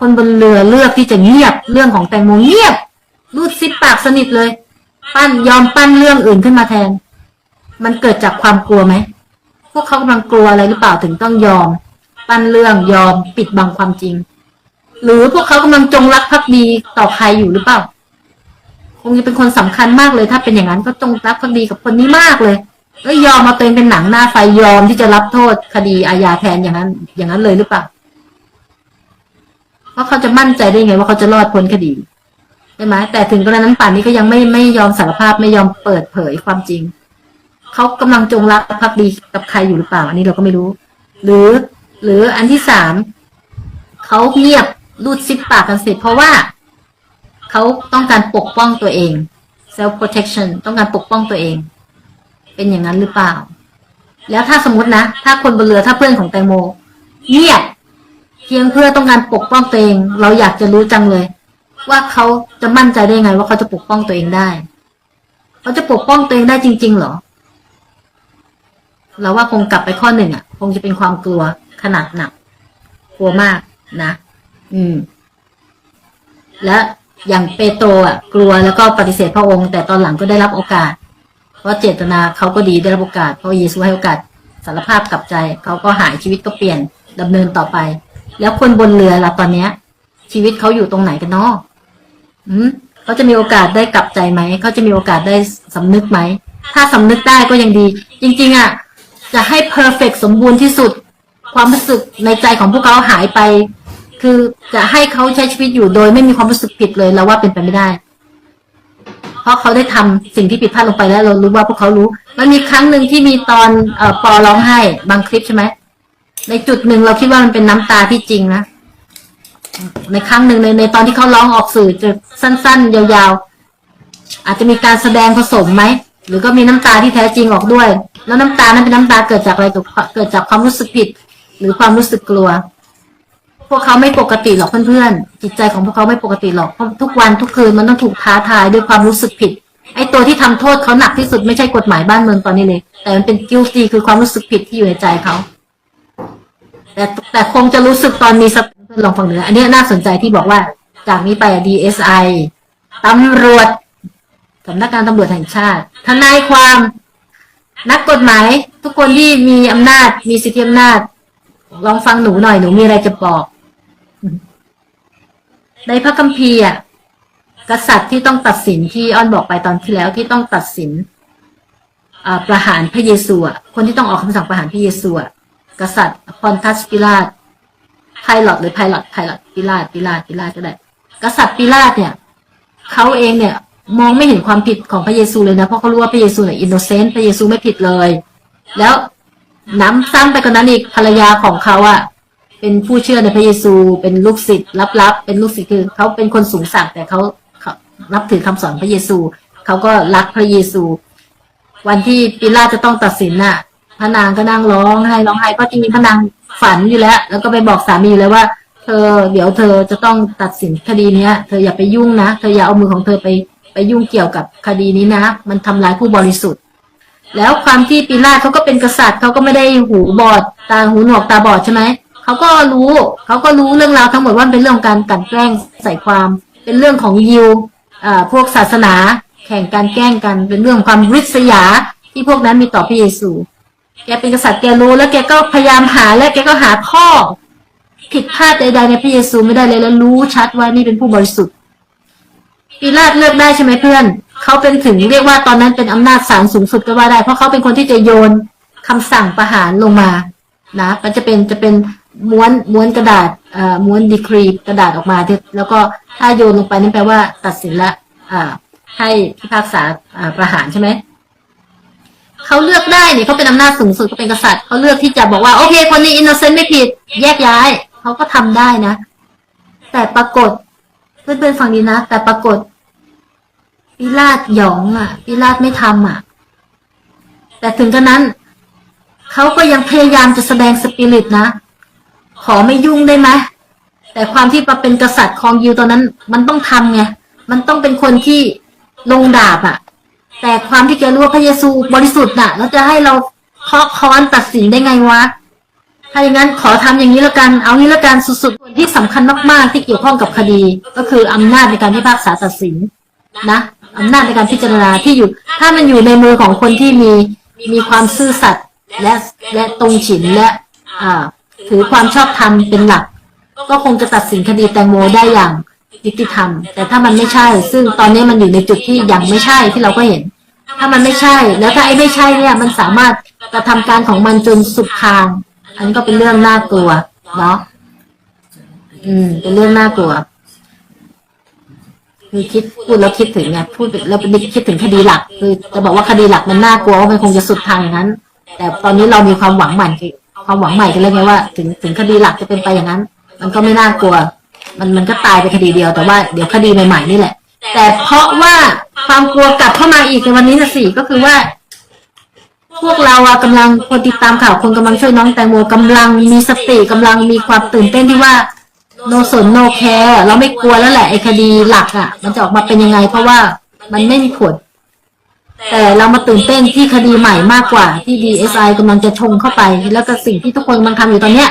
คนบนเรือเลือกที่จะเงียบเรื่องของแตงโมเงียบรูดซิปปากสนิทเลย ปั้นยอมปั้นเรื่องอื่นขึ้นมาแทน มันเกิดจากความกลัวไหมพวกเขากำลังกลัวอะไรหรือเปล่าถึงต้องยอม ปั้นเรื่องยอมปิดบังความจริง หรือพวกเขากำลังจงรักภักดีต่อใครอยู่หรือเปล่าคงจะเป็นคนสำคัญมากเลย ถ้าเป็นอย่างนั้นก็จงรักภักดีกับคนนี้มากเลยแล้วยอมมาตัวเองเป็นหนังหน้าไฟยอมที่จะรับโทษคดีอาญาแทนอย่างนั้น อย่างนั้นเลยหรือเปล่า ราะเขาจะมั่นใจได้ไงว่าเขาจะรอดพ้นคดีใช่ไหมแต่ถึงกรณีนั้นป่านนี้ก็ยังไม่ไม่ยอมสารภาพไม่ยอมเปิดเผยความจริง เขากำลังจงรักภักดีกับใครอยู่หรือเปล่า อันนี้เราก็ไม่รู้ หรือ หรืออันที่สามเขาเงียบรูดซิปปากกันเสร็จเพราะว่าเขาต้องการปกป้องตัวเอง self protection ต้องการปกป้องตัวเอง เป็นอย่างนั้นหรือเปล่า แล้วถ้าสมมตินะ ถ้าคนบนเรือถ้าเพื่อนของแตงโม เงียบ พียงเพื่อต้องการปกป้องตัวเอง เราอยากจะรู้จังเลย ว่าเขาจะมั่นใจได้ไงว่าเขาจะปกป้องตัวเองได้ เขาจะปกป้องตัวเองได้จริง ๆ เหรอ เราว่าคงกลับไปข้อหนึ่งอะ คงจะเป็นความกลัวขนาดหนัก กลัวมากนะ อืม และอย่างเปโตรอะ กลัวแล้วก็ปฏิเสธพระองค์ แต่ตอนหลังก็ได้รับโอกาส เพราะเจตนาเขาก็ดีได้รับโอกาสเพราะเยซูให้โอกาสสารภาพกลับใจเขาก็หายชีวิตก็เปลี่ยนดำเนินต่อไป แล้วคนบนเรือล่ะตอนเนี้ย ชีวิตเขาอยู่ตรงไหนกันเนาะอืมเขาจะมีโอกาสได้กลับใจไหม เขาจะมีโอกาสได้สำนึกไหม ถ้าสำนึกได้ก็ยังดี จริง ๆ อะ จะให้เพอร์เฟกสมบูรณ์ที่สุด ความรู้สึกในใจของพวกเขาหายไป คือจะให้เขาใช้ชีวิตอยู่โดยไม่มีความรู้สึกผิดเลยเราว่าเป็นไปไม่ได้ เพราะเขาได้ทำสิ่งที่ผิดพลาดลงไปแล้ว เรารู้ว่าพวกเขารู้ มันมีครั้งหนึ่งที่มีตอนเอ่อปอร้องไห้บางคลิปใช่ไหม ในจุดหนึ่งเราคิดว่ามันเป็นน้ำตาที่จริงนะในครั้งหนึ่งในในตอนที่เขาร้องออกสื่อจะสั้น ๆ ยาวๆ อาจจะมีการแสดงผสมไหมหรือก็มีน้ำตาที่แท้จริงออกด้วย แล้วน้ำตานั้นเป็นน้ำตาเกิดจากอะไรเกิดจากความรู้สึกผิด หรือความรู้สึกกลัว พวกเขาไม่ปกติหรอกเพื่อนๆจิตใจของพวกเขาไม่ปกติหรอกเพราะทุกวันทุกคืนมันต้องถูกท้าทายด้วยความรู้สึกผิด ไอ้ตัวที่ทำโทษเขาหนักที่สุดไม่ใช่กฎหมายบ้านเมืองตอนนี้เลย แต่มันเป็น guilty คือความรู้สึกผิดที่อยู่ในใจเขา แต่แต่คงจะรู้สึกตอนมีสติลองฟังเนื้ออันนี้น่าสนใจที่บอกว่าจากนี้ไปอะ DSI ตำรวจสำนักงานตำรวจแห่งชาติ ทนายความนักกฎหมาย ทุกคนที่มีอำนาจ มีสิทธิอำนาจ ลองฟังหนูหน่อยหนูมีอะไรจะบอก ในพระคัมภีร์อะกษัตริย์ที่ต้องตัดสินที่อ้อนบอกไปตอนที่แล้วที่ต้องตัดสินประหารพระเยซูคนที่ต้องออกคำสั่งประหารพระเยซู กษัตริย์พอนทัสปิลาตไพลอตหรือไพลอตไพลอตปิลาตปิลาตปิลาตก็ได้ กษัตริย์ปิลาตเนี่ยเขาเองเนี่ยมองไม่เห็นความผิดของพระเยซูเลยนะ เพราะเขารู้ว่าพระเยซูเนี่ยอินโนเซนต์พระเยซูไม่ผิดเลย แล้วน้ำซ้ำไปกว่านั้นอีกภรรยาของเขาอะเป็นผู้เชื่อในพระเยซูเป็นลูกศิษย์ลับๆเป็นลูกศิษย์คือเขาเป็นคนสูงสักแต่เขาเขานับถือคำสอนพระเยซูเขาก็รักพระเยซู วันที่ปิลาตจะต้องตัดสินน่ะ พระนางก็นั่งร้องไห้ร้องไห้เพราะจริงๆพระนางฝันอยู่แล้ว แล้วก็ไปบอกสามีอยู่แล้วว่า เธอเดี๋ยวเธอจะต้องตัดสินคดีเนี้ย เธออย่าไปยุ่งนะเธออย่าเอามือของเธอไปไปยุ่งเกี่ยวกับคดีนี้นะ มันทำร้ายผู้บริสุทธิ์ แล้วความที่ปิลาเขาก็เป็นกษัตริย์เขาก็ไม่ได้หูบอดตาหูหนวกตาบอดใช่ไหมเขาก็รู้เขาก็รู้เรื่องราวทั้งหมดว่าเป็นเรื่องการกลันแกล้งใส่ความ เป็นเรื่องของยิวอ่าพวกศาสนา แข่งการแกล้งกันเป็นเรื่องของความริษยาที่พวกนั้นมีต่อพระเยซู แกเป็นกษัตริย์แกรู้แล้วแกก็พยายามหาและแกก็หาข้อผิดพลาดใดๆในพระเยซูไม่ได้เลยแล้วรู้ชัดว่านี่เป็นผู้บริสุทธิ์ปีลาตเลือกได้ใช่ไหมเพื่อนเขาเป็นถึงเรียกว่าตอนนั้นเป็นอำนาจศาลสูงสุดก็ว่าได้ เพราะเขาเป็นคนที่จะโยนคำสั่งประหารลงมานะมันจะเป็นจะเป็นม้วนม้วนกระดาษเอ่อม้วนดีครีกระดาษออกมาแล้วก็ถ้าโยนลงไปนั่นแปลว่าตัดสินละอ่าให้พิพากษาอ่าประหารใช่ไหม เขาเลือกได้เนี่ยเขาเป็นอำนาจสูงสุดเขาเป็นกษัตริย์เขาเลือกที่จะบอกว่าโอเค คนนี้อินโนเซนต์ไม่ผิด แยกย้ายเขาก็ทำได้นะ แต่ปรากฏเพื่อนๆฟังดีนะ แต่ปรากฏปิลาตหยองอะปิลาตไม่ทำอะ แต่ถึงกระนั้นเขาก็ยังพยายามจะแสดงสปิริตนะ ขอไม่ยุ่งได้ไหมแต่ความที่มาเป็นกษัตริย์ของยิวตอนนั้น มันต้องทำไงมันต้องเป็นคนที่ลงดาบอะ แต่ความที่แกรู้ว่าพระเยซูบริสุทธิ์น่ะ แล้วจะให้เราเคาะค้อนตัดสินได้ไงวะถ้าอย่างนั้นขอทำอย่างนี้แล้วกัน เอางี้แล้วกันสุดๆส่วนที่สำคัญมากๆที่เกี่ยวข้องกับคดี ก็คืออำนาจในการพิพากษาตัดสินนะอำนาจในการพิจารณาที่อยู่ ถ้ามันอยู่ในมือของคนที่มีมีความซื่อสัตย์และและตรงฉินและอ่าถือความชอบธรรมเป็นหลัก ก็คงจะตัดสินคดีแตงโมได้อย่าง ยุติธรรม แต่ถ้ามันไม่ใช่ ซึ่งตอนนี้มันอยู่ในจุดที่ยังไม่ใช่ที่เราก็เห็น ถ้ามันไม่ใช่ แล้วถ้าไอ้ไม่ใช่เนี่ย มันสามารถกระทำการของมันจนสุดทาง อันนี้ก็เป็นเรื่องน่ากลัวเนาะอืม เป็นเรื่องน่ากลัวคือคิดพูดแล้วคิดถึงไงพูดแล้วคิดถึงคดีหลัก คือจะบอกว่าคดีหลักมันน่ากลัวว่ามันคงจะสุดทางอย่างนั้น แต่ตอนนี้เรามีความหวังใหม่คือความหวังใหม่กันแล้วไงว่า ถึงถึงคดีหลักจะเป็นไปอย่างนั้น มันก็ไม่น่ากลัว มันมันก็ตายไปคดีเดียวแต่ว่าเดี๋ยวคดีใหม่ๆนี่แหละ แต่เพราะว่าความกลัวกลับเข้ามาอีกในวันนี้นะสิก็คือว่า พวกเราอะกำลังคนติดตามข่าวคนกำลังช่วยน้องแตงโมกำลังมีสติกำลังมีความตื่นเต้นที่ว่าโนสนโนแคร์เราไม่กลัวแล้วแหละไอ้คดีหลักอะมันจะออกมาเป็นยังไง เพราะว่ามันไม่มีผลแต่เรามาตื่นเต้นที่คดีใหม่มากกว่าที่ DSI กำลังจะชงเข้าไป แล้วก็สิ่งที่ทุกคนกำลังทำอยู่ตอนเนี้ย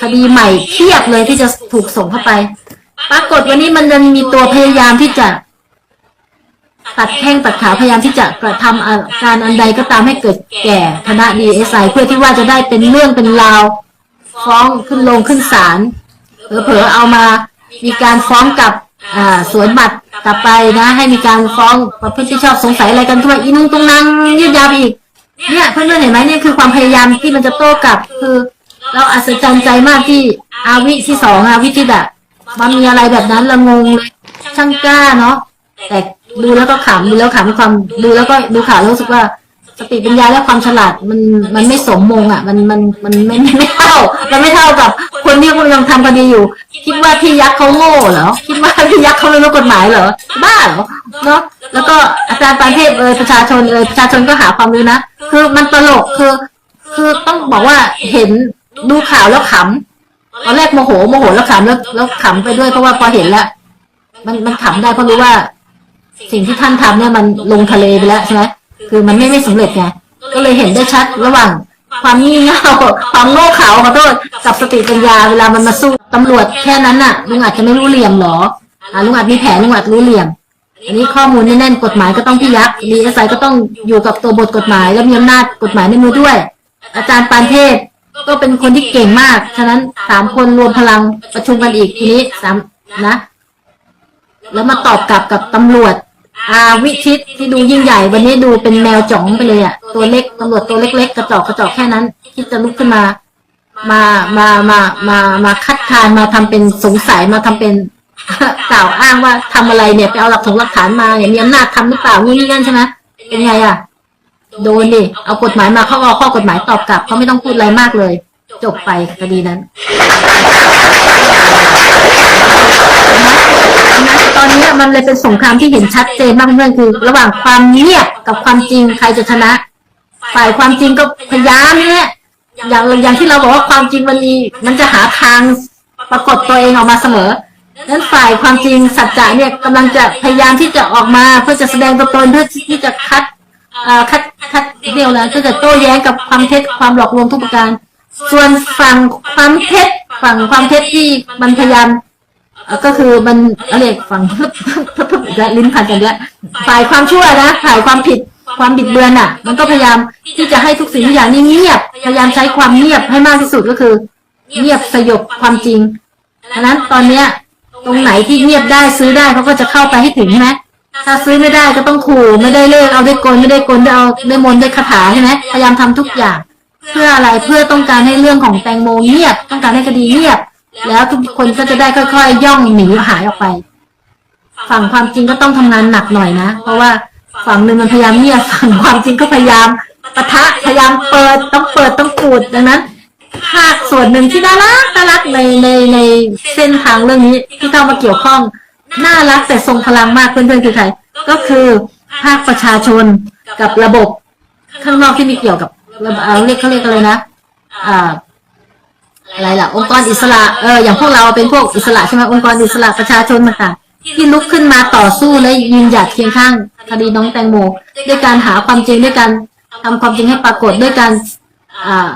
คดีใหม่เทียบเลยที่จะถูกส่งเข้าไป ปรากฏวันนี้มันยังมีตัวพยายามที่จะตัดแข้งตัดขาพยายามที่จะกระทำอาการอันใดก็ตามให้เกิดแก่คณะ DSI เพื่อที่ว่าจะได้เป็นเรื่องเป็นราวฟ้องขึ้นลงขึ้นศาลเผลอๆเอามามีการฟ้องกับอ่าสวนบัตรกลับไปนะ ให้มีการฟ้องประพฤติที่ชอบสงสัยอะไรกันทั่วอีนุ่งตรงนั้นยืดยาวอีกเนี่ยเพื่อนๆเห็นไหมเนี่ยคือความพยายามที่มันจะโต้กลับคือ เราอัศจรรย์ใจมากที่อาวิที่สองอาวิที่แบบมันมีอะไรแบบนั้นละงงเลยช่างกล้าเนาะแต่ดูแล้วก็ขำดูแล้วขำความดูแล้วก็ดูข่าวแล้วรู้สึกว่า สติปัญญาและความฉลาดมันมันไม่สมมงอะ มันมันมันไม่ไม่ไม่เท่า มันไม่เท่ากับ คนที่กำลังทำคดีอยู่ คิดว่าพี่ยักษ์เขาโง่เหรอคิดว่าพี่ยักษ์เขาไม่รู้กฎหมายเหรอบ้าเหรอเนาะแล้วก็อาจารย์ปานเทพเอยประชาชนเอยประชาชนก็หาความรู้นะคือมันตลกคือ คือต้องบอกว่าเห็น ดูข่าวแล้วขำตอนแรกโมโหโมโหแล้วขำแล้วแล้วขำไปด้วยเพราะว่าพอเห็นแล้วมันมันขำได้เพราะรู้ว่า สิ่งที่ท่านทำเนี่ยมันลงทะเลไปแล้วใช่ไหมคือมันไม่ไม่สำเร็จไงก็เลยเห็นได้ชัดระหว่าง ความงี่เง่าความโง่เขลาขอโทษกับสติปัญญาเวลามันมาสู้ตำรวจแค่นั้นน่ะลุงอาจจะไม่รู้เหลี่ยมหรออ่าลุงอาจมีแผนลุงอาจรู้เหลี่ยมอันนี้ข้อมูลแน่นๆกฎหมายก็ต้องพี่ยักดีเอสไอก็ต้องอยู่กับตัวบทกฎหมาย และมีอำนาจกฎหมายในมือด้วย อาจารย์ปานเทพ ก็เป็นคนที่เก่งมาก ฉะนั้นสามคนรวมพลังประชุมกันอีกทีนี้สามนะ แล้วมาตอบกลับกับตำรวจ อาวิชิตที่ดูยิ่งใหญ่ วันนี้ดูเป็นแมวจ๋องไปเลยอะตัวเล็กตำรวจตัวเล็ก ๆ กระจอกกระจอกแค่นั้น ที่จะลุกขึ้นมา มามามามามาคัดค้านมาทำเป็นสงสัยมาทำเป็นกล่าวอ้างว่าทำอะไรเนี่ยไปเอาหลักฐานหลักฐานมาอย่างมีอำนาจทำหรือเปล่างูนี่นั่นใช่ไหมเป็นไงอะ โดนดิเอากฎหมายมาเขาเอาข้อกฎหมายตอบกลับเขาไม่ต้องพูดอะไรมากเลย จบไปคดีนั้นตอนนี้มันเลยเป็นสงครามที่เห็นชัดเจนมากเพื่อนคือ ระหว่างความเงียบกับความจริงใครจะชนะ ฝ่ายความจริงก็พยายามเนี่ยอย่างอย่างที่เราบอกว่าความจริงมันมีมันจะหาทางปรากฏตัวเองออกมาเสมอนั้นฝ่ายความจริงสัจจะเนี่ยกำลังจะพยายามที่จะออกมาเพื่อจะแสดงตัวตนเพื่อที่จะคัดอ่าคัด คัดเดียวแล้วเพื่อจะโต้แย้งกับความเท็จความหลอกลวงทุกประการ ส่วนฝั่งความเท็จฝั่งความเท็จที่มันพยายามก็คือมันอะไรฝั่งและลิ้นพันกันแล้วฝ่ายความชั่วนะฝ่ายความผิดความบิดเบือนอะ มันก็พยายามที่จะให้ทุกสิ่งทุกอย่างนี่เงียบ พยายามใช้ความเงียบให้มากที่สุดก็คือ เงียบสยบความจริงดังนั้นตอนเนี้ยตรงไหนที่เงียบได้ซื้อได้เขาก็จะเข้าไปให้ถึงใช่ไหม ถ้าซื้อไม่ได้ก็ต้องขู่ไม่ได้เลขเอาได้กลไม่ได้กลได้เอาได้มนต์ด้คาถาใช่ไหมพยายามทำทุกอย่าง เพื่ออะไรเพื่อต้องการให้เรื่องของแตงโมเงียบ ต้องการให้คดีเงียบ แล้วทุกคนก็จะได้ค่อยๆ ย่องหนีหายออกไป ฝั่งความจริงก็ต้องทำงานหนักหน่อยนะ เพราะว่าฝั่งหนึ่งมันพยายามเงียบฝั่งความจริงก็พยายามปะทะพยายามเปิดต้องเปิดต้องปูดดังนั้นภาคส่วนหนึ่งที่น่ารักน่ารักในในในเส้นทางเรื่องนี้ที่เข้ามาเกี่ยวข้อง น่ารักแต่ทรงพลังมากเพื่อนๆคือใคร ก็คือภาคประชาชนกับระบบ ข้างนอกที่มีเกี่ยวกับเอาเรียกเขาเรียกอะไรนะอ่าอะไรล่ะ องค์กรอิสระเอออย่างพวกเราเป็นพวกอิสระใช่ไหมองค์กรอิสระประชาชนต่างๆที่ลุกขึ้นมาต่อสู้และยืนหยัดเคียงข้างคดีน้องแตงโมด้วยการหาความจริงด้วยการทำความจริงให้ปรากฏด้วยการอ่า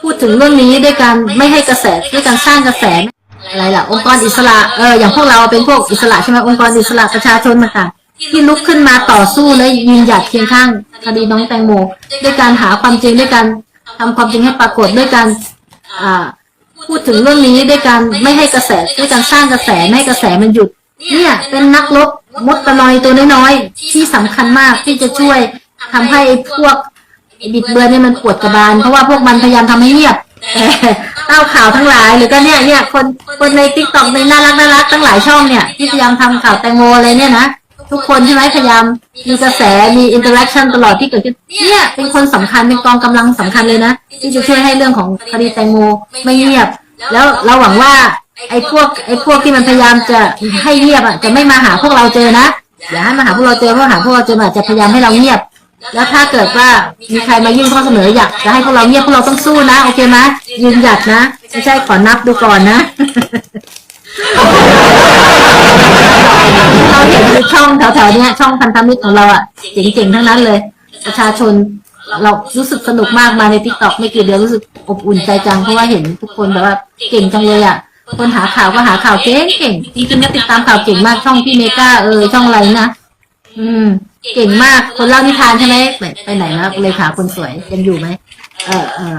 พูดถึงเรื่องนี้ด้วยการไม่ให้กระแสด้วยการสร้างกระแส อะไรล่ะ องค์กรอิสระเอออย่างพวกเราเป็นพวกอิสระใช่ไหมองค์กรอิสระประชาชนต่างๆที่ลุกขึ้นมาต่อสู้และยืนหยัดเคียงข้างคดีน้องแตงโมด้วยการหาความจริงด้วยการทำความจริงให้ปรากฏด้วยการอ่าพูดถึงเรื่องนี้ด้วยการไม่ให้กระแสด้วยการสร้างกระแสไม่ให้กระแสมันหยุด เนี่ยเป็นนักรบมดตะนอยตัวน้อยๆที่สำคัญมากที่จะช่วยทำให้พวกบิดเบือนเนี่ยมันปวดกระบาลเพราะว่าพวกมันพยายามทำให้เงียบ เต้าข่าวทั้งหลาย หรือก็เนี่ยเนี่ยคนคนในทิกตอกในน่ารักน่ารักทั้งหลายช่องเนี่ยที่พยายามทำข่าวแตงโมอะไรเนี่ยนะทุกคนใช่ไหมพยายามมีกระแสมีอินเตอร์แอคชั่นตลอดที่เกิดขึ้นเนี่ยเป็นคนสำคัญเป็นกองกำลังสำคัญเลยนะที่จะช่วยให้เรื่องของคดีแตงโมไม่เงียบ แล้วเราหวังว่าไอ้พวกไอ้พวกที่มันพยายามจะให้เงียบอะจะไม่มาหาพวกเราเจอนะอย่าให้มาหาพวกเราเจอเพราะหาพวกเราเจอมันอาจะพยายามให้เราเงียบ แล้วถ้าเกิดว่ามีใครมายื่นข้อเสนออยากจะให้พวกเราเงียบพวกเราต้องสู้นะ โอเคไหมยืนหยัดนะไม่ใช่ขอนับดูก่อนนะ เราเห็นคือช่องแถวๆเนี้ยช่องพันธมิตรของเราอะเจ๋งๆทั้งนั้นเลย ประชาชนเรารู้สึกสนุกมากมาในทิกตอกไม่กี่เดือนรู้สึกอบอุ่นใจจังเพราะว่าเห็นทุกคนแบบว่าเก่งจังเลยอะคนหาข่าวก็หาข่าวเก่งเก่งจริงๆก็ติดตามข่าวเก่งมากช่องพี่เมกาเออช่องอะไรนะ อืม เก่งมาก คนเล่านิทานใช่ไหมไปไปไหนแล้วเลยขาคนสวยยังอยู่ไหมเออเออ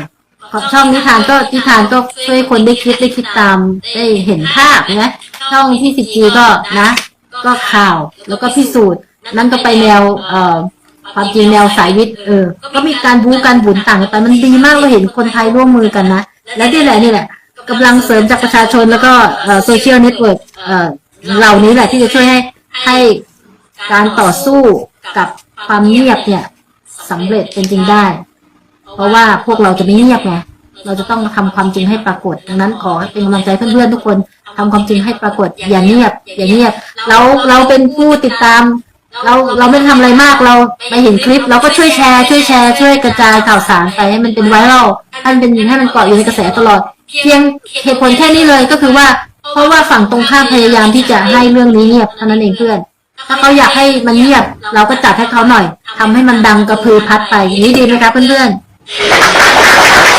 ขอบช่องนิทานก็นิทานก็ช่วยคนได้คิดได้คิดตามได้เห็นภาพนะช่องที่สิจีก็นะ ก็ข่าวแล้วก็พิสูจน์ นั่นก็ไปแนวเอ่อความจริงแนวสายวิทย์เออ ก็มีการบู๊การบุญต่างกันไปมันดีมากเราเห็นคนไทยร่วมมือกันนะและนี่แหละนี่แหละกำลังเสริมจากประชาชนแล้วก็โซเชียลเน็ตเวิร์กเหล่านี้แหละที่จะช่วยให้ให้ การต่อสู้กับความเงียบเนี่ยสำเร็จเป็นจริงได้ เพราะว่าพวกเราจะไม่เงียบไงเราจะต้องทำความจริงให้ปรากฏ ดังนั้นขอเป็นกำลังใจเพื่อนๆทุกคนทำความจริงให้ปรากฏ อย่าเงียบ อย่าเงียบ เราเราเป็นผู้ติดตาม เราเราไม่ทำอะไรมากเราไปเห็นคลิป เราก็ช่วยแชร์ช่วยแชร์ ช่วยกระจายข่าวสารไปให้มันเป็นไวรัลให้มันเป็นให้มันเกาะอยู่ในกระแสตลอด เพียงเหตุผลแค่นี้เลยก็คือว่า เพราะว่าฝั่งตรงข้ามพยายามที่จะให้เรื่องนี้เงียบเท่านั้นเองเพื่อน ถ้าเขาอยากให้มันเงียบ เราก็จัดให้เขาหน่อยทำให้มันดังกระพือพัดไปอย่างนี้ดีไหมครับเพื่อนๆ